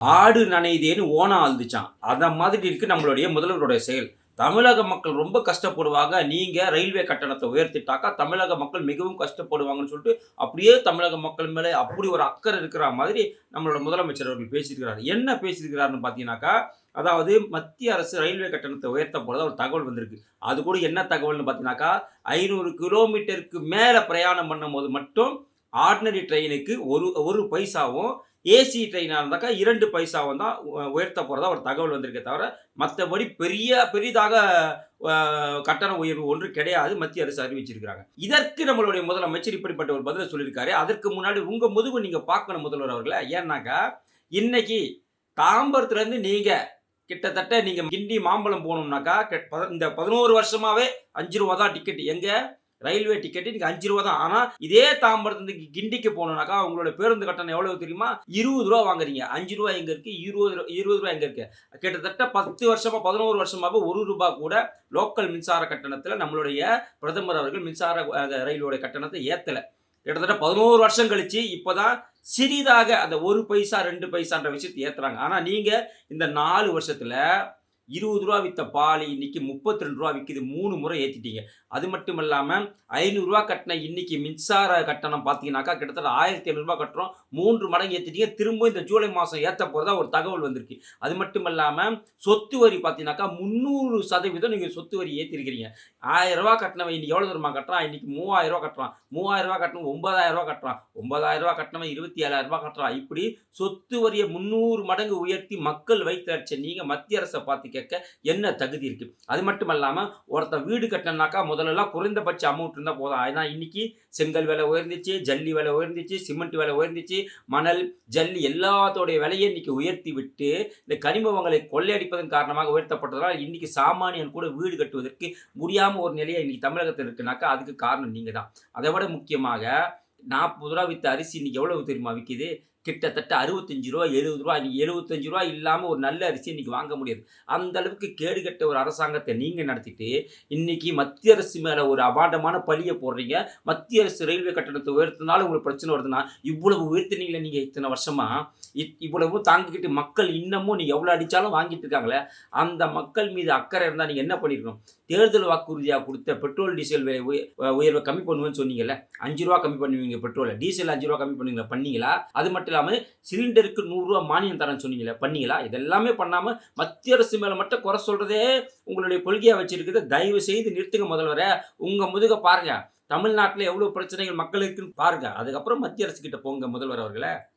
ஆடு நனையுதேன்னு ஓனம் அழுதுச்சான் அந்த மாதிரி இருக்கு நம்மளுடைய முதல்வருடைய செயல். தமிழக மக்கள் ரொம்ப கஷ்டப்படுவாங்க. நீங்க ரயில்வே கட்டணத்தை உயர்த்திட்டாக்கா தமிழக மக்கள் மிகவும் கஷ்டப்படுவாங்கன்னு சொல்லிட்டு அப்படியே தமிழக மக்கள் மேலே அப்படி ஒரு அக்கறை இருக்கிற மாதிரி நம்மளோட முதலமைச்சர் அவர்கள் பேசியிருக்கிறார். என்ன பேசியிருக்கிறாருன்னு பார்த்தீங்கன்னாக்கா அதாவது மத்திய அரசு ரயில்வே கட்டணத்தை உயர்த்த போறதா ஒரு தகவல் வந்திருக்கு. அது கூட என்ன தகவல்னு பார்த்தீங்கன்னாக்கா ஐநூறு கிலோமீட்டருக்கு மேலே பிரயாணம் பண்ணும்போது மட்டும் ஆர்டினரி ட்ரெயினுக்கு ஒரு ஒரு பைசாவும் ஏசி ட்ரெயினாக இருந்தாக்கா இரண்டு பைசாவும் தான் உயர்த்த போகிறதா ஒரு தகவல் வந்திருக்கே தவிர மற்றபடி பெரிய பெரிதாக கட்டண உயர்வு ஒன்று கிடையாது மத்திய அரசு அறிவிச்சிருக்கிறாங்க. இதற்கு நம்மளுடைய முதலமைச்சர் இப்படிப்பட்ட ஒரு பதிலை சொல்லியிருக்காரு. அதற்கு முன்னாடி உங்கள் முதுகு நீங்கள் பார்க்கணும் முதல்வர் அவர்களை. ஏன்னாக்கா இன்னைக்கு தாம்பரத்துலேருந்து நீங்கள் கிட்டத்தட்ட நீங்கள் கிண்டி மாம்பழம் போகணும்னாக்கா இந்த பதினோரு வருஷமாகவே அஞ்சு ரூபா தான் டிக்கெட் எங்கே? ரயில்வே டிக்கெட் இன்னைக்கு அஞ்சு ரூபா தான். ஆனால் இதே தாம்பரத்துலேருந்து கிண்டிக்கு போனோம்னாக்கா உங்களோட பேருந்து கட்டணம் எவ்வளவு தெரியுமா? இருபது ரூபா வாங்குறீங்க. அஞ்சு ரூபா எங்கே இருக்கு? இருபது ரூபா இருபது ரூபா எங்கே இருக்கு? கிட்டத்தட்ட பத்து வருஷமா பதினோரு வருஷமாக ஒரு ரூபா கூட லோக்கல் மின்சார கட்டணத்தில் நம்மளுடைய பிரதமர் அவர்கள் மின்சார அஹ், ரயிலோட கட்டணத்தை ஏற்றலை கிட்டத்தட்ட பதினோரு வருஷம் கழிச்சு இப்போதான் சிறிதாக அந்த ஒரு பைசா ரெண்டு பைசான்ற விஷயத்தை ஏற்றுறாங்க ஆனால் நீங்கள் இந்த நாலு வருஷத்தில் இருபது ரூபா விற்ற பால் இன்னைக்கு முப்பத்தி ரெண்டு ரூபா விற்கிது மூணு முறை ஏற்றிட்டீங்க அது மட்டும் இல்லாமல் ஐநூறுரூவா கட்டின இன்றைக்கி மின்சார கட்டணம் பார்த்தீங்கன்னாக்கா கிட்டத்தட்ட ஆயிரத்தி ஐநூறுரூவா கட்டுறோம். மூன்று மடங்கு ஏற்றிட்டீங்க திரும்ப இந்த ஜூலை மாதம் ஏற்ற போகிறதா ஒரு தகவல் வந்திருக்கு. அது மட்டும் இல்லாமல் சொத்து வரி பார்த்தீங்கன்னாக்கா முந்நூறு சதவீதம் நீங்கள் சொத்து வரி ஏற்றிருக்கிறீங்க ஆயிரரூவா கட்டினவன் இன்னைக்கு எவ்வளோ தருமா கட்டுறான்? இன்னைக்கு மூவாயிரரூவா ரூபா கட்டுறான். மூவாயிரரூவா கட்டணும் ஒன்பதாயிரரூவா கட்டுறான். ஒன்பதாயிரரூவா கட்டினவன் இருபத்தி ஏழாயிரம் கட்டுறான். இப்படி சொத்து வரியை முந்நூறு மடங்கு உயர்த்தி மக்கள் வைத்து நீங்கள் மத்திய அரசை பார்த்து கேட்க என்ன தகுதி இருக்குது அது மட்டும் இல்லாமல் ஒருத்தன் வீடு கட்டினாக்கா முதல்லலாம் குறைந்தபட்ச அமௌண்ட் இருந்தால் போதும். ஏன்னா இன்றைக்கி செங்கல் விலை உயர்ந்துச்சு ஜல்லி விலை உயர்ந்துச்சு சிமெண்ட் விலை உயர்ந்துச்சு மணல் ஜல்லி எல்லாத்தோடைய விலையை இன்றைக்கி உயர்த்தி விட்டு இந்த கனிமவங்களை கொள்ளையடிப்பதன் காரணமாக உயர்த்தப்பட்டதால் இன்றைக்கி சாமானியன் கூட வீடு கட்டுவதற்கு முடியாமல் ஒரு நிலையை இன்றைக்கி தமிழகத்தில் இருக்குனாக்கா அதுக்கு காரணம் நீங்கள் தான் அதை விட முக்கியமாக நாற்பது ரூபா வித்த அரிசி இன்றைக்கி எவ்வளவு தெரியுமா விற்கிது கிட்டத்தட்ட அறுபத்தஞ்சு ரூபா எழுபது ரூபா இன்னைக்கு எழுபத்தஞ்சு ரூபா இல்லாமல் ஒரு நல்ல அரிசி இன்றைக்கி வாங்க முடியாது. அந்த அளவுக்கு கேடுகட்ட ஒரு அரசாங்கத்தை நீங்கள் நடத்திட்டு இன்றைக்கி மத்திய அரசு மேலே ஒரு அபாண்டமான பழியை போடுறீங்க. மத்திய அரசு ரயில்வே கட்டணத்தை உயர்த்தினாலும் உங்களுக்கு பிரச்சனை வருதுன்னா இவ்வளவு உயர்த்தினீங்களே நீங்கள் இத்தனை வருஷமா? இ- இவ்வளவும் தாங்கிக்கிட்டு மக்கள் இன்னமும் நீங்கள் எவ்வளோ அடித்தாலும் வாங்கிட்டு இருக்காங்களே? அந்த மக்கள் மீது அக்கறை இருந்தால் நீங்கள் என்ன பண்ணிருக்கணும்? தேர்தல் வாக்குறுதியாக கொடுத்த பெட்ரோல் டீசல் விலை உயர்வை கம்மி பண்ணுவேன்னு சொன்னீங்கல்ல? அஞ்சு ரூபா கம்மி பண்ணுவீங்க பெட்ரோலை. டீசல் அஞ்சு ரூபா கம்மி பண்ணுவீங்களா? பண்ணீங்களா? அது மட்டும் இல்லாமல் சிலிண்டருக்கு நூறுரூவா மானியம் தரேன்னு சொன்னீங்களே பண்ணீங்களா? இதெல்லாமே பண்ணாமல் மத்திய அரசு மேலே மட்டும் குறை சொல்கிறதே உங்களுடைய கொள்கையாக வச்சுருக்குது. தயவு செய்து நிறுத்துங்க முதல்வரை. உங்கள் முதுக பாருங்க. தமிழ்நாட்டில் எவ்வளோ பிரச்சனைகள் மக்களுக்குன்னு பாருங்கள் அதுக்கப்புறம் மத்திய அரசு கிட்ட போங்க முதல்வர் அவர்களை.